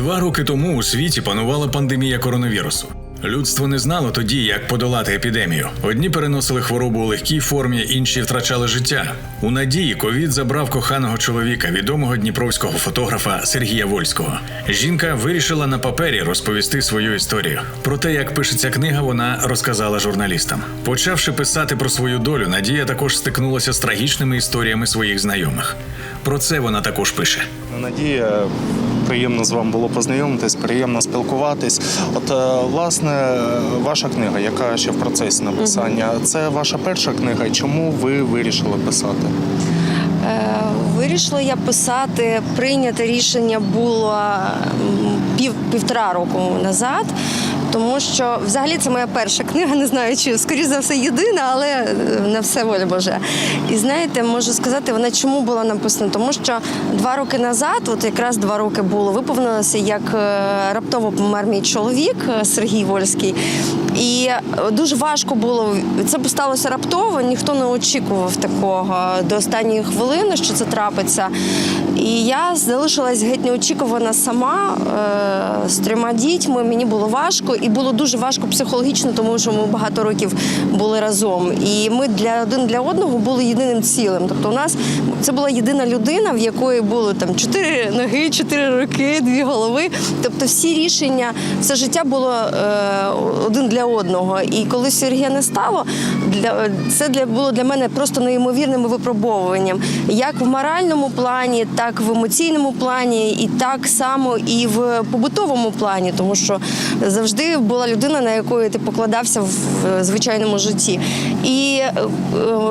Два роки тому у світі панувала пандемія коронавірусу. Людство не знало тоді, як подолати епідемію. Одні переносили хворобу у легкій формі, інші втрачали життя. У надії ковід забрав коханого чоловіка, відомого дніпровського фотографа Сергія Вольського. Жінка вирішила на папері розповісти свою історію. Про те, як пишеться книга, вона розказала журналістам. Почавши писати про свою долю, Надія також стикнулася з трагічними історіями своїх знайомих. Про це вона також пише. Надія, приємно з вами було познайомитись, приємно спілкуватись. От, е, власне, ваша книга, яка ще в процесі написання, це ваша перша книга. Чому ви вирішили писати? Е, Вирішила я писати. Прийняте рішення було пів півтора року назад. Тому що взагалі це моя перша книга, не знаю, чи скоріш за все єдина, але е, на все воля Боже. І знаєте, можу сказати, вона чому була написана? Тому що два роки назад, от якраз два роки було, виповнилося, як е, раптово помер мій чоловік е, Сергій Вольський. І дуже важко було. Це сталося раптово, ніхто не очікував такого до останньої хвилини, що це трапиться. І я залишилась геть неочікувана сама е, з трьома дітьми. Мені було важко, і було дуже важко психологічно, тому що ми багато років були разом. І ми для один для одного були єдиним цілим. Тобто, у нас це була єдина людина, в якої було там чотири ноги, чотири руки, дві голови. Тобто, всі рішення, все життя було е, один для одного. І коли Сергія не стало, для це для було для мене просто неймовірним випробовуванням, як в моральному плані, так в емоційному плані, і так само і в побутовому плані, тому що завжди була людина, на якої ти покладався в звичайному житті. І е,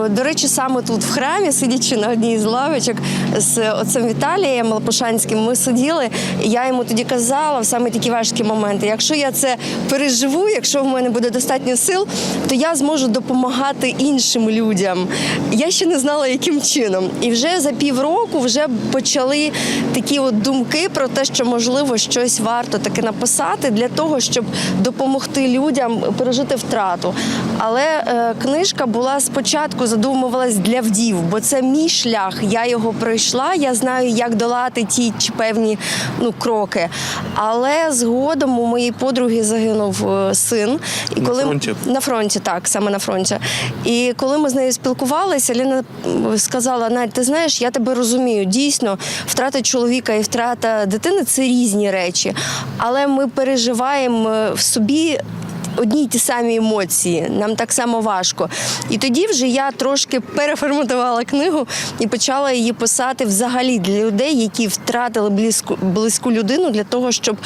до речі, саме тут в храмі, сидячи на одній з лавочок з отцем Віталієм Лопушанським, ми сиділи. Я йому тоді казала в саме такі важкі моменти. Якщо я це переживу, якщо в мене буде достатньо сил, то я зможу допомагати іншим людям. Я ще не знала, яким чином. І вже за півроку вже почали такі от думки про те, що можливо щось варто таки написати для того, щоб допомогти людям пережити втрату. Але е, книжка була спочатку задумувалась для вдів, бо це мій шлях. Я його пройшла. Я знаю, як долати ті чи певні ну кроки. Але згодом у моєї подруги загинув е, син. І На коли фронті? на фронті, так саме на фронті. І коли ми з нею спілкувалися, Ліна сказала: Надь, ти знаєш, я тебе розумію. Дійсно, втрата чоловіка і втрата дитини це різні речі, але ми переживаємо е, в собі. Одні й ті самі емоції, нам так само важко. І тоді вже я трошки переформатувала книгу і почала її писати взагалі для людей, які втратили близьку, близьку людину для того, щоб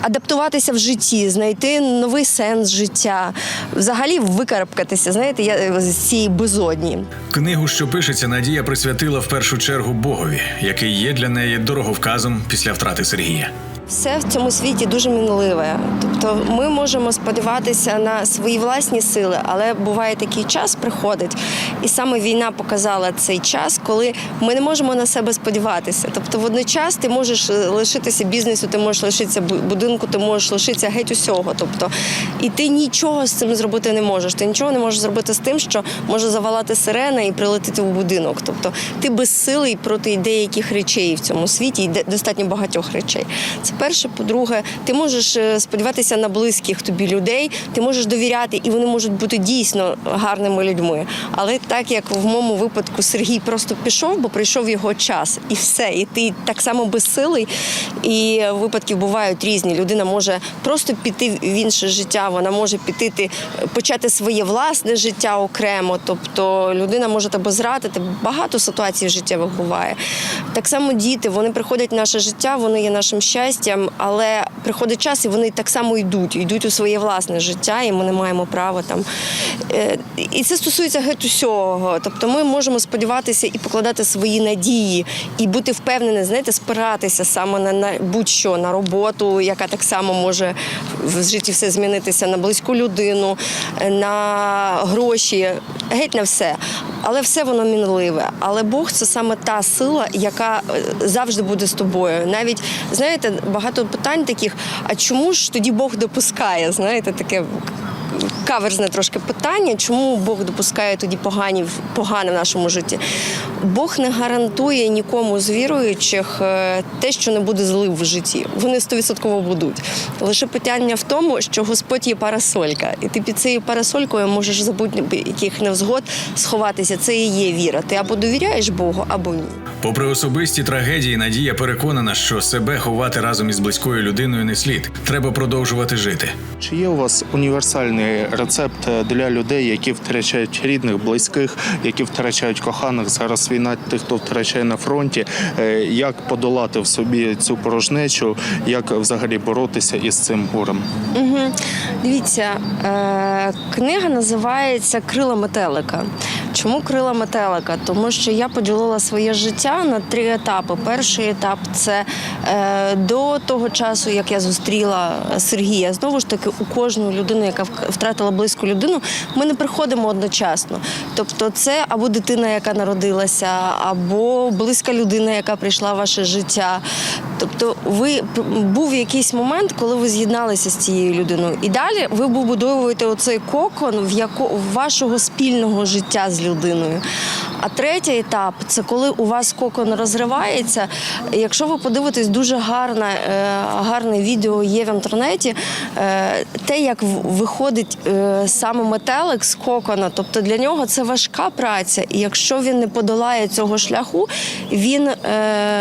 адаптуватися в житті, знайти новий сенс життя, взагалі викарабкатися, знаєте, я з цієї безодні. Книгу, що пишеться, Надія присвятила в першу чергу Богові, який є для неї дороговказом після втрати Сергія. Все в цьому світі дуже мінливе. Тобто ми можемо сподіватися на свої власні сили, але буває такий час, приходить, і саме війна показала цей час, коли ми не можемо на себе сподіватися. Тобто, водночас ти можеш е, лишитися бізнесу, ти можеш лишитися будинку, ти можеш лишитися геть усього. Тобто, і ти нічого з цим зробити не можеш. Ти нічого не можеш зробити з тим, що може завалати сирена і прилетіти в будинок. Тобто ти безсилий проти деяких речей в цьому світі, і достатньо багатьох речей. Перше. По-друге, ти можеш е, сподіватися на близьких тобі людей, ти можеш довіряти, і вони можуть бути дійсно гарними людьми. Але так як в моєму випадку Сергій просто пішов, бо прийшов його час, і все. І ти так само безсилий. І випадки бувають різні. Людина може просто піти в інше життя, вона може піти ти, почати своє власне життя окремо. Тобто людина може тебе зрадити. Багато ситуацій життєвих буває. Так само діти, вони приходять в наше життя, вони є нашим щастям, але приходить час, і вони так само йдуть, йдуть у своє власне життя, і ми не маємо права там. Е, І це стосується геть усього. Тобто ми можемо сподіватися і покладати свої надії, і бути впевнені, знаєте, спиратися саме на, на будь-що, на роботу, яка так само може в житті все змінитися, на близьку людину, на гроші, геть на все. Але все воно мінливе. Але Бог це саме та сила, яка е, завжди буде з тобою. Навіть знаєте, багато питань таких: а чому ж тоді Бог допускає? Знаєте, таке каверзне трошки питання, чому Бог допускає тоді погані погане в нашому житті. Бог не гарантує нікому з віруючих е, те, що не буде злив в житті. Вони стовідсотково будуть. Лише питання в тому, що Господь є парасолька, і ти під цією парасолькою можеш за будь-яких невзгод сховатися. Це і є віра. Ти або довіряєш Богу, або ні. Попри особисті трагедії, Надія переконана, що себе ховати разом із близькою людиною не слід. Треба продовжувати жити. Чи є у вас універсальний рецепт для людей, які втрачають рідних, близьких, які втрачають коханих? Зараз війна тих, хто втрачає на фронті. Е, Як подолати в собі цю порожнечу? Як взагалі боротися із цим горем? Угу. Дивіться, е- книга називається Крила метелика. Чому крила метелика? Тому що я поділила своє життя на три етапи. Перший етап це е, до того часу, як я зустріла Сергія. Знову ж таки, у кожну людину, яка втратила близьку людину, ми не приходимо одночасно. Тобто, це або дитина, яка народилася, або близька людина, яка прийшла в ваше життя. Тобто, ви був якийсь момент, коли ви з'єдналися з цією людиною, і далі ви побудовуєте оцей кокон в яко вашого спільного життя з людиною. А третій етап це коли у вас кокон розривається. Якщо ви подивитесь дуже гарне, гарне відео є в інтернеті, е, те, як виходить е, саме метелик з кокона, тобто для нього це важка праця. І якщо він не подолає цього шляху, він е,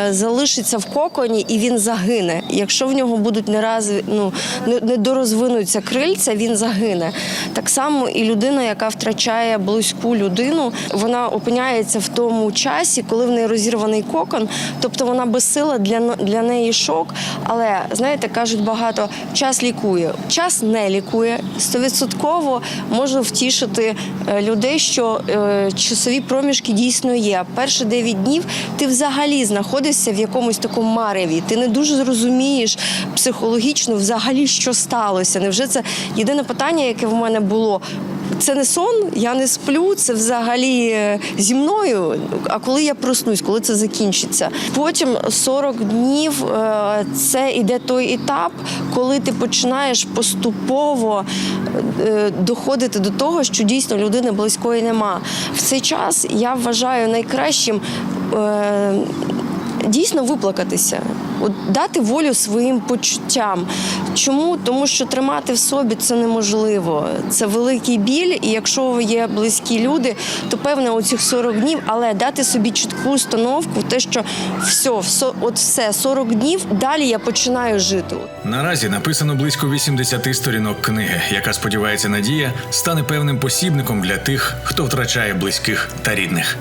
залишиться в коконі і він загине. Якщо в нього будуть не раз ну не, не дорозвинуться крильця, він загине. Так само і людина, яка втрачає близьку людину, вона опиняється в тому часі, коли в неї розірваний кокон, тобто вона безсила для для неї шок. Але знаєте, кажуть багато, час лікує, час не лікує. Стовідсотково може втішити е, людей, що е, часові проміжки дійсно є. Перші 9 днів ти взагалі знаходишся в якомусь такому мареві. Ти не дуже зрозумієш психологічно взагалі, що сталося. Невже це єдине питання, яке в мене було? Це не сон, я не сплю, це взагалі е, зі мною. А коли я проснусь, коли це закінчиться? Потім 40 днів е, це іде той етап, коли ти починаєш поступово е, доходити до того, що дійсно людини близької нема. В цей час я вважаю найкращим. Дійсно виплакатися, от дати волю своїм почуттям. Чому? Тому що тримати в собі це неможливо. Це великий біль, і якщо є близькі люди, то певне у цих 40 днів, але дати собі чітку установку, те, що все, все, от все 40 днів, далі я починаю жити. Наразі написано близько 80 сторінок книги, яка сподівається Надія стане певним посібником для тих, хто втрачає близьких та рідних.